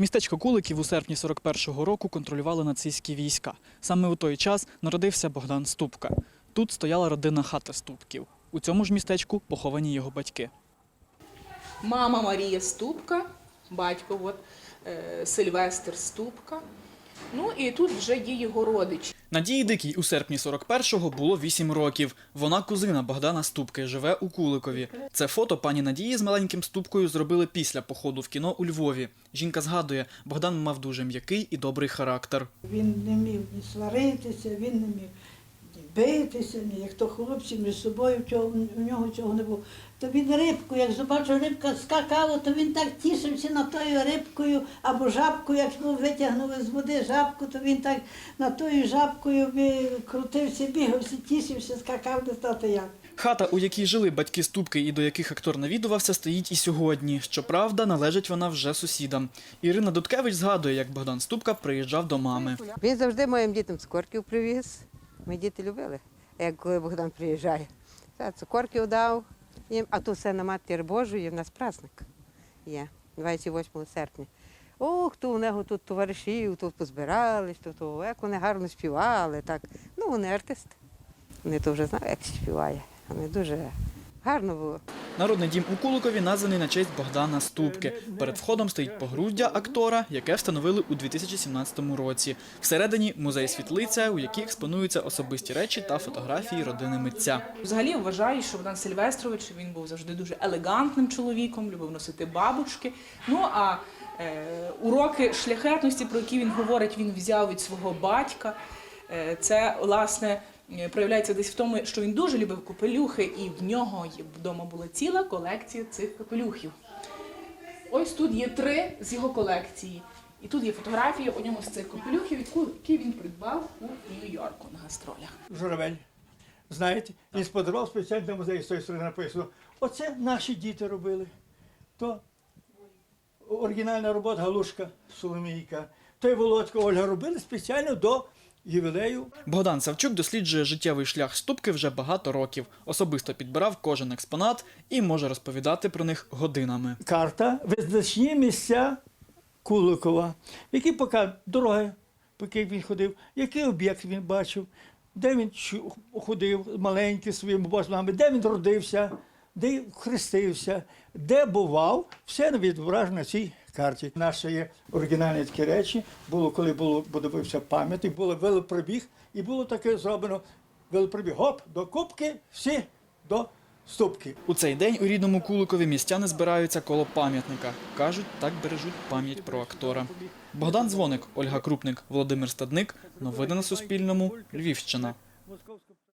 Містечко Куликів у серпні 41-го року контролювали нацистські війська. Саме у той час народився Богдан Ступка. Тут стояла родинна хата Ступків. У цьому ж містечку поховані його батьки. Мама Марія Ступка, батько е, Сильвестр Ступка. Ну і тут вже є його родич. Надії Дикій у серпні 41-го було 8 років. Вона кузина Богдана Ступки, живе у Куликові. Це фото пані Надії з маленьким Ступкою зробили після походу в кіно у Львові. Жінка згадує, Богдан мав дуже м'який і добрий характер. Він не міг ні сваритися, він не міг битися, ні як то хлопці між собою, чого, у нього цього не було. То він рибку, як побачив рибка скакала, то він так тішився над тою рибкою або жабкою, як його витягнули з води жабку, то він так над тою жабкою крутився, бігався, тішився, скакав не стати як. Хата, у якій жили батьки Ступки і до яких актор навідувався, стоїть і сьогодні. Щоправда, належить вона вже сусідам. Ірина Дудкевич згадує, як Богдан Ступка приїжджав до мами. Він завжди моїм дітям цукорків привіз. Мої діти любили, як коли Богдан приїжджає. Та цукорків дав їм, а тут все на Матір Божої, в нас праздник є, 28 серпня. Ох, то у нього тут товаришів, тут позбирались, то, то як вони гарно співали. Так. Ну, вони артисти. Вони то вже знають, як співає. Вони дуже гарно було. Народний дім у Куликові названий на честь Богдана Ступки. Перед входом стоїть погруддя актора, яке встановили у 2017 році. Всередині музей світлиця, у якій експонуються особисті речі та фотографії родини митця. Взагалі вважаю, що Богдан Сильвестрович він був завжди дуже елегантним чоловіком, любив носити бабочки. Ну а е, уроки шляхетності, про які він говорить, він взяв від свого батька. Е, це власне проявляється десь в тому, що він дуже любив капелюхи, і в нього вдома була ціла колекція цих капелюхів. Ось тут є три з його колекції. І тут є фотографія у ньому з цих капелюхів, які він придбав у Нью-Йорку на гастролях. журавель. Знаєте, він сподарував спеціально для музею з тої сторони написано. Оце наші діти робили. То оригінальна робота Галушка Соломійка. Той Володька Ольга робили спеціально до ювілею Богдан Савчук досліджує життєвий шлях Ступки вже багато років. Особисто підбирав кожен експонат і може розповідати про них годинами. карта, визначні місця Куликова, які поки дороги, по яких він ходив, який об'єкт він бачив, де він ходив маленький своїми божнами, де він родився, де хрестився, де бував, все відображено на цій карті. Наші є оригінальні такі речі. Було, коли було будувався пам'ятник, було велопробіг, і було таке зроблено велопробіг. Гоп, до кубки, всі до ступки. У цей день у рідному Куликові містяни збираються коло пам'ятника. Кажуть, так бережуть пам'ять про актора. Богдан Дзвоник, Ольга Крупник, Володимир Стадник. Новини на Суспільному. Львівщина.